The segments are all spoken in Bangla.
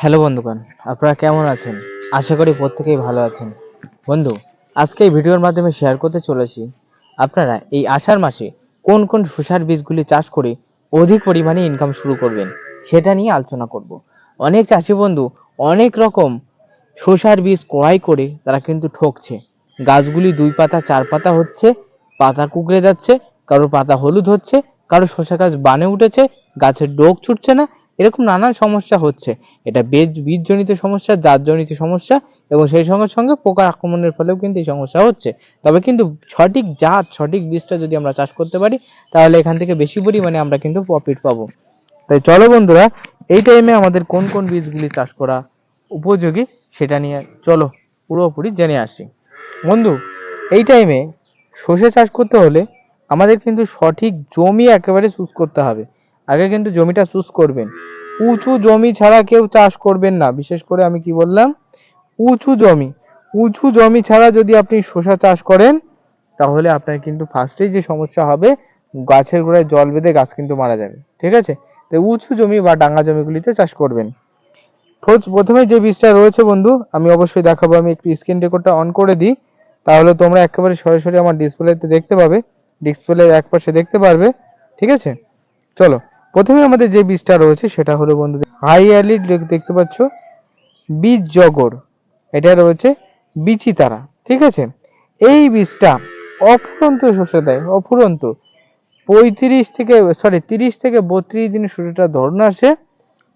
হ্যালো বন্ধুগণ, আপনারা কেমন আছেন? আশা করি প্রত্যেকেই ভালো আছেন। বন্ধু, আজকে এই ভিডিওর মাধ্যমে শেয়ার করতে চলেছি, আপনারা এই আষাঢ় মাসে কোন কোন শসার বীজগুলি চাষ করে অধিক পরিমাণে ইনকাম শুরু করবেন, সেটা নিয়ে আলোচনা করব। অনেক চাষি বন্ধু অনেক রকম শসার বীজ ক্রয় করে তারা কিন্তু ঠকছে। গাছগুলি দুই পাতা, চার পাতা হচ্ছে, পাতা কুকড়ে যাচ্ছে কারোর পাতা হলুদ হচ্ছে, কারও শসা গাছ বানে উঠেছে, গাছের ডোক ছুটছে না এরকম নানান সমস্যা হচ্ছে। এটা বীজ, বীজজনিত সমস্যা, জাতজনিত সমস্যা এবং সেই সঙ্গে সঙ্গে পোকার আক্রমণের ফলেও কিন্তু এই সমস্যা হচ্ছে। তবে কিন্তু সঠিক জাত, সঠিক বীজটা যদি আমরা চাষ করতে পারি, তাহলে এখান থেকে বেশি পরিমাণে আমরা কিন্তু প্রফিট পাবো। তাই চলো বন্ধুরা, এই টাইমে আমাদের কোন কোন বীজগুলি চাষ করা উপযোগী সেটা নিয়ে চলো পুরোপুরি জেনে আসি। বন্ধু, এই টাইমে সর্ষে চাষ করতে হলে আমাদের কিন্তু সঠিক জমি একেবারে চুজ করতে হবে। আগে কিন্তু জমিটা চুজ করবেন। উঁচু জমি ছাড়া কেউ চাষ করবেন না। বিশেষ করে আমি কি বললাম? উঁচু জমি। উঁচু জমি ছাড়া যদি আপনি শসা চাষ করেন, তাহলে আপনার কিন্তু ফার্স্টেই যে সমস্যা হবে, গাছের গোড়ায় জল বেঁধে গাছ কিন্তু মারা যাবে। ঠিক আছে? তো উঁচু জমি বা ডাঙ্গা জমিগুলিতে চাষ করবেন। প্রথমে যে বীজটা রয়েছে বন্ধু, আমি অবশ্যই দেখাবো, আমি একটু স্ক্রিন রেকর্ডটা অন করে দিই। তাহলে তোমরা একেবারে সরাসরি আমার ডিসপ্লেতে দেখতে পাবে। ডিসপ্লে এক পাশে দেখতে পারবে। ঠিক আছে? চলো। প্রথমে আমাদের যে বীজটা রয়েছে সেটা হলো বন্ধুদের হাই অ্যালিড দেখতে পাচ্ছ। বীজ জগর, এটা রয়েছে বিচি তারা, ঠিক আছে? এই বীজটা অফুরন্ত শস্য দেয়, অফুরন্ত। পঁয়ত্রিশ থেকে সরি তিরিশ থেকে বত্রিশ দিনে শস্যটা ধরন আসে।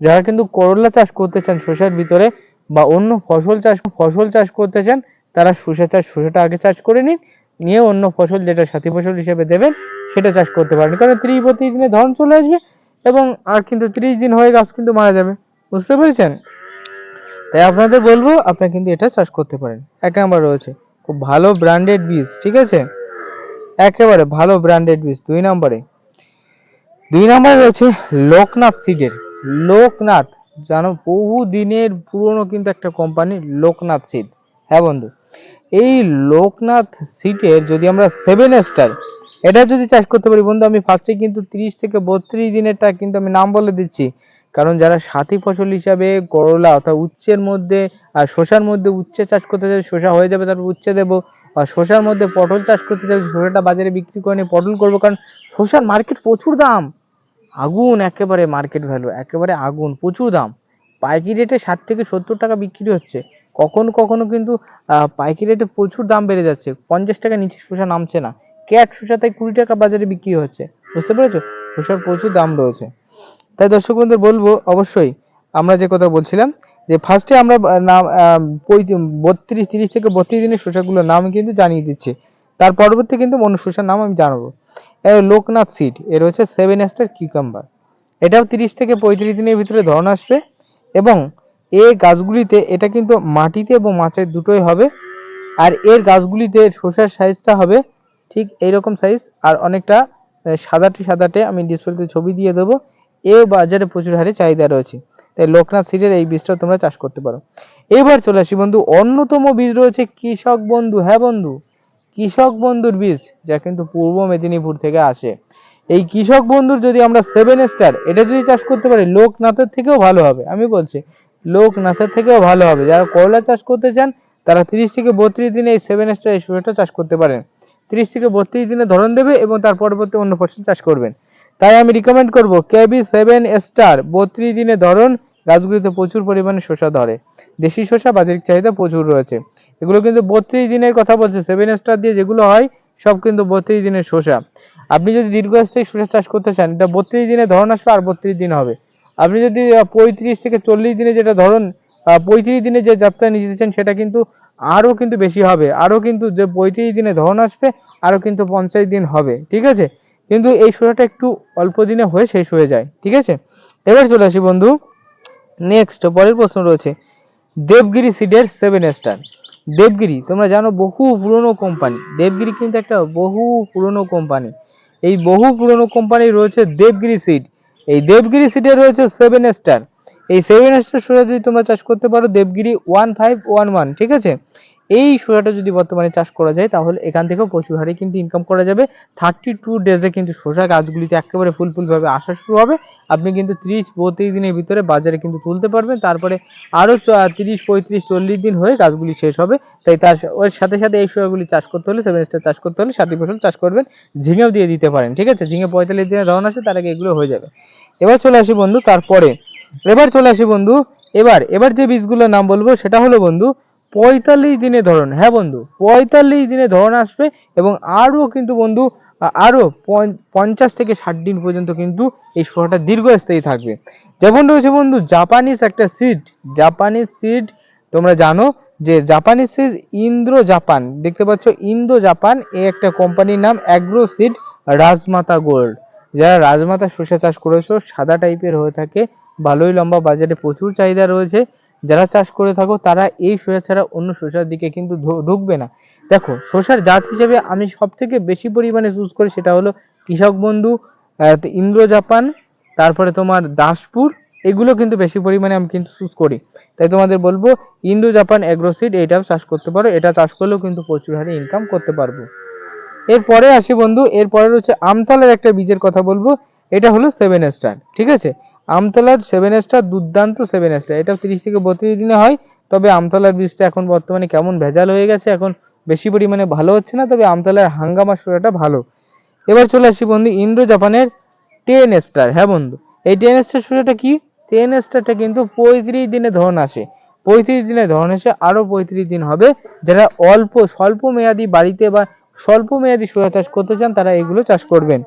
যারা কিন্তু করলা চাষ করতে চান শস্যের ভিতরে বা অন্য ফসল চাষ ফসল চাষ করতে চান, তারা শস্য চাষ, শস্যটা আগে চাষ করে নিন, নিয়ে অন্য ফসল যেটা সাথী ফসল হিসেবে দেবেন, সেটা চাষ করতে পারেন। কারণ ত্রিশ বত্রিশ দিনে ধরন চলে আসবে এবং আর কিন্তু ত্রিশ দিন হয়ে গাছ কিন্তু মারা যাবে। বুঝতে পেরেছেন? তাই আপনাদের বলব, আপনারা কিন্তু এটা চাষ করতে পারেন। এক নাম্বার রয়েছে। খুব ভালো ব্র্যান্ডেড বীজ, ঠিক আছে? একেবারে ভালো ব্র্যান্ডেড বীজ, দুই নম্বরে দুই নম্বরে রয়েছে লোকনাথ সিডের। লোকনাথ, জানো, বহু দিনের পুরনো কিন্তু একটা কোম্পানি লোকনাথ সিড। হ্যাঁ বন্ধু, এই লোকনাথ সিটের যদি আমরা সেভেন স্টার এটা যদি চাষ করতে পারি, বন্ধু, আমি ফার্স্টে কিন্তু তিরিশ থেকে বত্রিশ দিনেরটা কিন্তু আমি নাম বলে দিচ্ছি। কারণ যারা সাথী ফসল হিসাবে করলা অর্থাৎ উচ্চের মধ্যে, আর শসার মধ্যে উচ্ছে চাষ করতে চাই শসা হয়ে যাবে, তারপর উচ্ছে দেবো। আর শসার মধ্যে পটল চাষ করতে চাই শসাটা বাজারে বিক্রি করে নিয়ে পটল করব, কারণ শসার মার্কেট প্রচুর দাম। আগুন, একেবারে মার্কেট ভ্যালু একেবারে আগুন, প্রচুর দাম। পাইকারি রেটে ষাট থেকে সত্তর টাকা বিক্রি হচ্ছে। কখনো কখনো কিন্তু পাইকারি রেটে প্রচুর দাম বেড়ে যাচ্ছে। পঞ্চাশ টাকা নিচে শসা নামছে না। ক্যাট শসা তাই কুড়ি টাকা বাজারে বিক্রি হচ্ছে? বুঝতে পেরেছ? শসার প্রচুর দাম রয়েছে। তাই দর্শক বন্ধুদের বলব, অবশ্যই আমরা যে কথা বলছিলাম, যে ফার্স্টে আমরা নাম বত্রিশ, তিরিশ থেকে বত্রিশ দিনের শসাগুলোর নাম কিন্তু জানিয়ে দিচ্ছি। তার পরবর্তী কিন্তু অন্য শসার নাম আমি জানাব। এ লোকনাথ সিড এর হচ্ছে সেভেন স্টার কিউকাম্বার। এটাও তিরিশ থেকে পঁয়ত্রিশ দিনের ভিতরে ধরন আসবে এবং এই গাছগুলিতে এটা কিন্তু মাটিতে এবং মাছের দুটোই হবে। আর এর গাছগুলিতে শসার সাইজটা হবে ঠিক এইরকম সাইজ আর অনেকটা সাদাটে সাদাটে আমি ডিসপ্লেতে ছবি দিয়ে দেবো। এ বাজারে প্রচুর হারে চাহিদা রয়েছে। তাই লোকনাথ সিডের এই বীজটা তোমরা চাষ করতে পারো। এবার চলে আসি বন্ধু, অন্যতম বীজ রয়েছে কৃষক বন্ধু। হ্যাঁ বন্ধু, কৃষক বন্ধুর বীজ, যা কিন্তু পূর্ব মেদিনীপুর থেকে আসে। এই কৃষক বন্ধুর যদি আমরা সেভেন স্টার এটা যদি চাষ করতে পারি, লোকনাথের থেকেও ভালো হবে। আমি বলছি, লোকনাথের থেকেও ভালো হবে। যারা করলা চাষ করতে চান, তারা তিরিশ থেকে বত্রিশ দিনে এই সেভেন স্টার এই শস্যটা চাষ করতে পারেন। তিরিশ থেকে বত্রিশ দিনে ধরন দেবে এবং তার পরবর্তী অন্য ফসল চাষ করবেন। তাই আমি রিকমেন্ড করব কেবি সেভেন স্টার বত্রিশ দিনে ধরন গাছগুলিতে প্রচুর পরিমাণে শসা ধরে। দেশি শসা বাজারিক চাহিদা প্রচুর রয়েছে। এগুলো কিন্তু বত্রিশ দিনের কথা বলছে। সেভেন স্টার দিয়ে যেগুলো হয়, সব কিন্তু বত্রিশ দিনের শসা। আপনি যদি দীর্ঘস্থায়ী শসা চাষ করতে চান, এটা বত্রিশ দিনে ধরন আসবে আর বত্রিশ দিন হবে। আপনি যদি পঁয়ত্রিশ থেকে চল্লিশ দিনে যেটা ধরন পঁয়ত্রিশ দিনে যে যাত্রা নিয়ে যেতেছেন সেটা কিন্তু আরও কিন্তু বেশি হবে। আরও কিন্তু যে পঁয়ত্রিশ দিনে ধরন আসবে, আরও কিন্তু পঞ্চাশ দিন হবে। ঠিক আছে? কিন্তু এই সোজাটা একটু অল্প দিনে হয়ে শেষ হয়ে যায়। ঠিক আছে? এবার চলে আসি বন্ধু। নেক্সট পরের প্রশ্ন রয়েছে। দেবগিরি সিডের সেভেন স্টার দেবগিরি, তোমরা জানো বহু পুরনো কোম্পানি দেবগিরি কিন্তু একটা বহু পুরনো কোম্পানি এই বহু পুরনো কোম্পানি রয়েছে দেবগিরি সিড এই দেবগিরি সিডে রয়েছে সেভেন স্টার এই সেভেন স্টার সোজা যদি তোমরা চাষ করতে পারো, Devagiri one five one one ঠিক আছে? এই শসাটা যদি বর্তমানে চাষ করা যায়, তাহলে এখান থেকেও প্রচুর হারে কিন্তু ইনকাম করা যাবে। থার্টি টু ডেজে কিন্তু শসা গাছগুলিতে একেবারে ফুল ফুল আসা শুরু হবে। আপনি কিন্তু ত্রিশ বত্রিশ দিনের ভিতরে বাজারে কিন্তু তুলতে পারবেন। তারপরে আরও তিরিশ, পঁয়ত্রিশ, চল্লিশ দিন হয়ে গাছগুলি শেষ হবে। তাই তার ওর সাথে সাথে এই শসাগুলি চাষ করতে হলে সেভেন স্টার চাষ করতে হলে সাথী ফসল চাষ করবেন। ঝিঙেও দিয়ে দিতে পারেন, ঠিক আছে? ঝিঙে পঁয়তাল্লিশ দিনের ধরন আছে তার আগে এগুলো হয়ে যাবে। এবার চলে আসি বন্ধু, তারপরে এবার চলে আসি বন্ধু, এবার এবার যে বীজগুলোর নাম বলব সেটা হলো বন্ধু পঁয়তাল্লিশ দিনে ধরন। হ্যাঁ বন্ধু, পঁয়তাল্লিশ দিনে ধরন আসবে এবং আরও কিন্তু বন্ধু, আরও পঞ্চাশ থেকে ষাট দিন পর্যন্ত কিন্তু এই শসাটা দীর্ঘস্থায়ী থাকবে। যেমন রয়েছে বন্ধু, জাপানিজ একটা সিড জাপানিজ সিড তোমরা জানো যে জাপানিজ সিড ইন্দ্র জাপান দেখতে পাচ্ছ ইন্দো জাপান এই একটা কোম্পানির নাম অ্যাগ্রো সিড রাজমাতা গোল্ড। যারা রাজমাতা শসা চাষ করেছ, সাদা টাইপের হয়ে থাকে ভালোই লম্বা বাজারে প্রচুর চাহিদা রয়েছে। যারা চাষ করে থাকো, তারা এই শসা ছাড়া অন্য শসার দিকে কিন্তু ঢুকবে না। দেখো শসার জাত হিসেবে আমি সব থেকে বেশি পরিমাণে চুজ করি সেটা হলো কৃষক বন্ধু ইন্দ্র জাপান, তারপরে তোমার দাসপুর, এগুলো কিন্তু বেশি পরিমাণে আমি কিন্তু চুজ করি। তাই তোমাদের বলব ইন্দো জাপান অ্যাগ্রোসিড এটাও চাষ করতে পারো, এটা চাষ করলেও কিন্তু প্রচুর হারে ইনকাম করতে পারব। এরপরে আসি বন্ধু, এরপরে হচ্ছে আমতলার একটা বীজের কথা বলব, এটা হলো সেভেন স্টার ঠিক আছে? আমতলার সেভেন স্টার দুর্দান্ত সেভেন স্টার এটা তিরিশ থেকে বত্রিশ দিনে হয়, তবে আমতলার বীজটা এখন বর্তমানে কেমন ভেজাল হয়ে গেছে, এখন বেশি পরিমাণে ভালো হচ্ছে না, তবে আমতলার হাঙ্গামা সোয়াটা ভালো। এবার চলে আসি বন্ধু ইন্দ্র জাপানের টেন স্টার হ্যাঁ বন্ধু, এই টেন স্টার সোয়াটা কি? টেন স্টারটা কিন্তু পঁয়ত্রিশ দিনে ধরন আসে। পঁয়ত্রিশ দিনে ধরন এসে আরও পঁয়ত্রিশ দিন হবে। যারা অল্প, স্বল্প মেয়াদি বাড়িতে বা স্বল্প মেয়াদি সোয়া চাষ করতে চান, তারা এগুলো চাষ করবেন।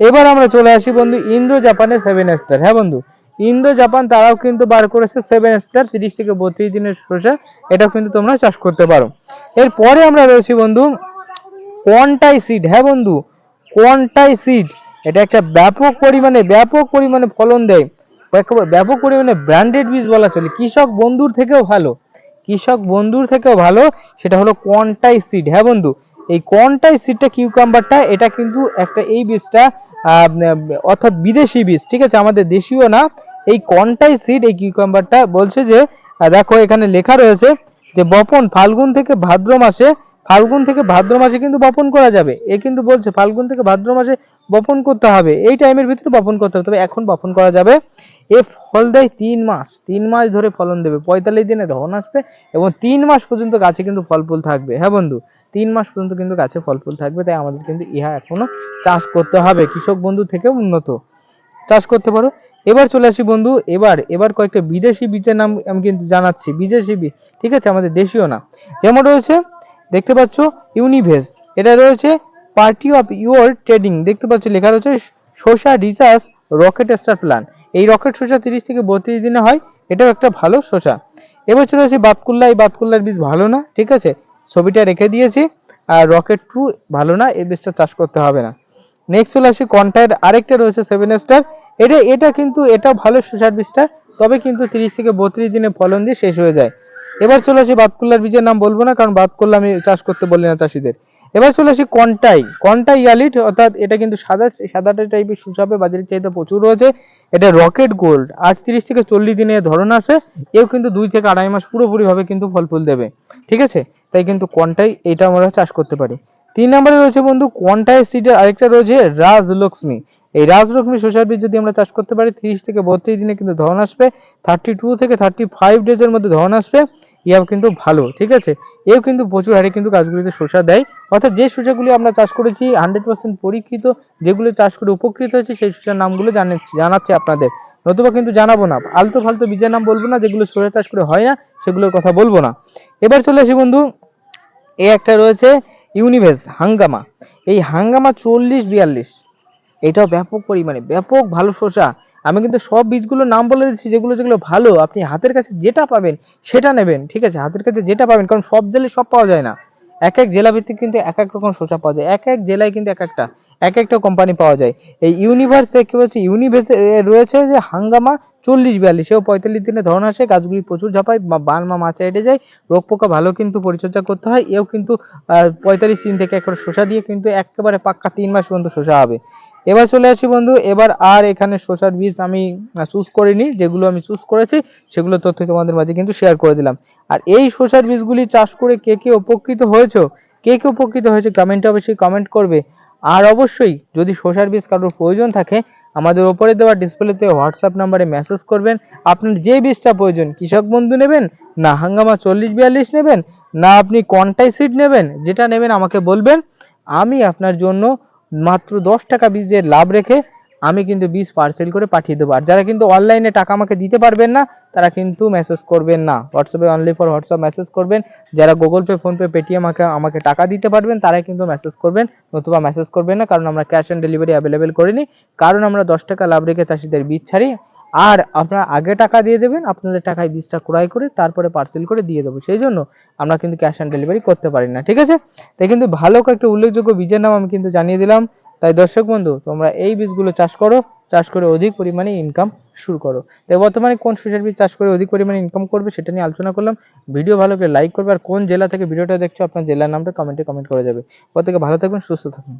এবার আমরা চলে আসি বন্ধু ইন্দো জাপানের সেভেন স্টার হ্যাঁ বন্ধু ইন্দো জাপান তারাও কিন্তু বার করেছে সেভেন স্টার তিরিশ থেকে বত্রিশ দিনের শসা এটাও কিন্তু তোমরা চাষ করতে পারো। এরপরে আমরা রয়েছি বন্ধু কোয়ান্টাই সিড হ্যাঁ বন্ধু কোয়ান্টাই সিড এটা একটা ব্যাপক পরিমাণে ব্যাপক পরিমাণে ফলন দেয়। ব্যাপক পরিমাণে ব্র্যান্ডেড বীজ বলা চলে। কৃষক বন্ধুর থেকেও ভালো, কৃষক বন্ধুর থেকেও ভালো, সেটা হলো কোয়ান্টাই সিড হ্যাঁ বন্ধু, এই কোয়ান্টাই সিডটা কিউকাম্বারটা এটা কিন্তু একটা এই বীজটা অর্থাৎ বিদেশি বীজ, ঠিক আছে? আমাদের দেশীয় না। এই কন্টাই সিড এই কিউকাম্বারটা বলছে যে দেখো এখানে লেখা রয়েছে যে, বপন ফাল্গুন থেকে ভাদ্র মাসে, ফাল্গুন থেকে ভাদ্র মাসে কিন্তু বপন করা যাবে। এ কিন্তু বলছে ফাল্গুন থেকে ভাদ্র মাসে বপন করতে হবে। এই টাইমের ভিতরে বপন করতে হবে। তবে এখন বপন করা যাবে। এ ফল দেয় তিন মাস তিন মাস ধরে ফলন দেবে। পঁয়তাল্লিশ দিনে ধন আসবে এবং তিন মাস পর্যন্ত গাছে কিন্তু ফল ফুল থাকবে। হ্যাঁ বন্ধু, তিন মাস পর্যন্ত কিন্তু গাছে ফল ফুল থাকবে, তাই আমাদের কিন্তু ইহা এখনও চাষ করতে হবে, কৃষক বন্ধু থেকে উন্নত। চাষ করতে পারো। এবার চলে আসি বন্ধু, এবার এবার কয়েকটা বিদেশি বীজের নাম আমি কিন্তু জানাচ্ছি। বিদেশি বীজ, ঠিক আছে? আমাদের দেশীয় না। যেমন রয়েছে, দেখতে পাচ্ছ, ইউনিভেস। এটা রয়েছে পার্টি অফ ইউর ট্রেডিং। দেখতে পাচ্ছ, লেখা রয়েছে, শসা রিসার্চ রকেট স্টার প্ল্যান এই রকেট শসা তিরিশ থেকে বত্রিশ দিনে হয়, এটাও একটা ভালো শসা। চলে আসি বাতকুল্লা, এই বাতকুল্লার বীজ ভালো না, ঠিক আছে? ছবিটা রেখে দিয়েছি, আর রকেট টু ভালো না, এই বীজটা চাষ করতে হবে না। নেক্সট চলে আসি কন্টায়ের আরেকটা রয়েছে সেভেন স্টার। এটা এটা কিন্তু, এটা ভালো শসার বীজটা, তবে কিন্তু তিরিশ থেকে বত্রিশ দিনে ফলন দিয়ে শেষ হয়ে যায়। এবার চলে আসি বাতকুল্লার বীজের নাম বলব না, কারণ বাতকুল্লা আমি চাষ করতে বলি না চাষিদের। এবার চলে আসি কন্টাই? কন্টাই ইয়ালিট অর্থাৎ এটা কিন্তু সাদা, সাদাটা টাইপের সুসাবে বাজারের চাহিদা প্রচুর রয়েছে। এটা রকেট গোল্ড। আটত্রিশ থেকে চল্লিশ দিনে ধরন আছে। এও কিন্তু দুই থেকে আড়াই মাস পুরোপুরি ভাবে কিন্তু ফল ফুল দেবে। ঠিক আছে? তাই কিন্তু কন্টাই এটা আমরা চাষ করতে পারি। তিন নম্বরে রয়েছে বন্ধু কোয়ান্টাই সিডের আরেকটা রয়েছে? রাজলক্ষ্মী। এই রাজলক্ষ্মী শসার বীজ যদি আমরা চাষ করতে পারি, তিরিশ থেকে বত্রিশ দিনে কিন্তু ধরন আসবে। থার্টি টু থেকে থার্টি ফাইভ ডেজের মধ্যে ধরন আসবে। ইয়াও কিন্তু ভালো। ঠিক আছে? এও কিন্তু প্রচুর হারে কিন্তু গাছগুলিতে শসা দেয়। অর্থাৎ যে শসাগুলি আমরা চাষ করেছি হান্ড্রেড পার্সেন্ট পরীক্ষিত, যেগুলো চাষ করে উপকৃত হয়েছে, সেই শসার নামগুলো জানাচ্ছি জানাচ্ছি আপনাদের। নতুবা কিন্তু জানাব না, আলতো ফালতু বীজের নাম বলব না, যেগুলো শসা চাষ করে হয় না, সেগুলোর কথা বলব না। এবার চলে আসি বন্ধু এই একটা রয়েছে ইউনিভেস হাঙ্গামা। এই হাঙ্গামা চল্লিশ বিয়াল্লিশ। এটাও ব্যাপক পরিমাণে, ব্যাপক ভালো শসা। আমি কিন্তু সব বীজগুলোর নাম বলে দিচ্ছি, যেগুলো যেগুলো ভালো, আপনি হাতের কাছে যেটা পাবেন সেটা নেবেন, ঠিক আছে? হাতের কাছে যেটা পাবেন, কারণ সব জেলায় সব পাওয়া যায় না। এক এক জেলা ভিত্তিক কিন্তু এক এক রকম শসা পাওয়া যায়। এক এক জেলায় কিন্তু এক একটা এক একটা কোম্পানি পাওয়া যায়। এই ইউনিভার্সে কি বলছে? ইউনিভার্সে রয়েছে যে হাঙ্গামা চল্লিশ বিয়াল্লিশ, সেও পঁয়তাল্লিশ দিনে ধরন আসে, গাছগুলি প্রচুর ঝাপায়, বা বান মা মাচা এটে যায়, রোগ পোকা ভালো কিন্তু পরিচর্যা করতে হয়, এও কিন্তু পঁয়তাল্লিশ দিন থেকে একটা শসা দিয়ে কিন্তু একেবারে পাক্কা তিন মাস পর্যন্ত শসা হবে। এবার চলে আসি বন্ধু, এবার আর এখানে শসার বীজ আমি চুজ করিনি, যেগুলো আমি চুজ করেছি, সেগুলো তথ্য তোমাদের মাঝে কিন্তু শেয়ার করে দিলাম। আর এই শসার বীজগুলি চাষ করে কে কে উপকৃত হয়েছো, কে কে উপকৃত হয়েছে কমেন্টে অবশ্যই কমেন্ট করবে। আর অবশ্যই যদি শসার বীজ কারোর প্রয়োজন থাকে, আমাদের ওপরে দেওয়া ডিসপ্লেতে হোয়াটসঅ্যাপ নাম্বারে মেসেজ করবেন। আপনার যে বীজটা প্রয়োজন, কৃষক বন্ধু নেবেন, না হাঙ্গামা চল্লিশ বিয়াল্লিশ নেবেন, না আপনি কন্টাই সিড নেবেন, যেটা নেবেন আমাকে বলবেন। আমি আপনার জন্য মাত্র দশ টাকা বীজের লাভ রেখে আমি কিন্তু বীজ পার্সেল করে পাঠিয়ে দেবো। আর যারা কিন্তু অনলাইনে টাকা আমাকে দিতে পারবেন না, তারা কিন্তু মেসেজ করবেন না। হোয়াটসঅ্যাপে অনলি ফর হোয়াটসঅ্যাপ মেসেজ করবেন। যারা গুগল পে ফোনপে পেটিএম আমাকে আমাকে টাকা দিতে পারবেন, তারাই কিন্তু মেসেজ করবেন, নতুবা মেসেজ করবেন না, কারণ আমরা ক্যাশ অন ডেলিভারি অ্যাভেলেবেল করিনি। কারণ আমরা দশ টাকা লাভ রেখে চাষিদের বীজ ছাড়ি আর আপনারা আগে টাকা দিয়ে দেবেন, আপনাদের টাকায় বীজটা ক্রয় করে তারপরে পার্সেল করে দিয়ে দেবো। সেই জন্য আমরা কিন্তু ক্যাশ অন ডেলিভারি করতে পারি না, ঠিক আছে? তাই কিন্তু ভালো কয়েকটা উল্লেখযোগ্য বীজের নাম আমি কিন্তু জানিয়ে দিলাম। তাই দর্শক বন্ধু, তোমরা এই বীজগুলো চাষ করো, চাষ করে অধিক পরিমাণে ইনকাম শুরু করো। তাই বর্তমানে কোন শস্যের বীজ চাষ করে অধিক পরিমাণে ইনকাম করবে সেটা নিয়ে আলোচনা করলাম। ভিডিও ভালো করে লাইক করবে, আর কোন জেলা থেকে ভিডিওটা দেখছ, আপনার জেলার নামটা কমেন্টে কমেন্ট করে যাবে। প্রত্যেকে ভালো থাকবেন, সুস্থ থাকুন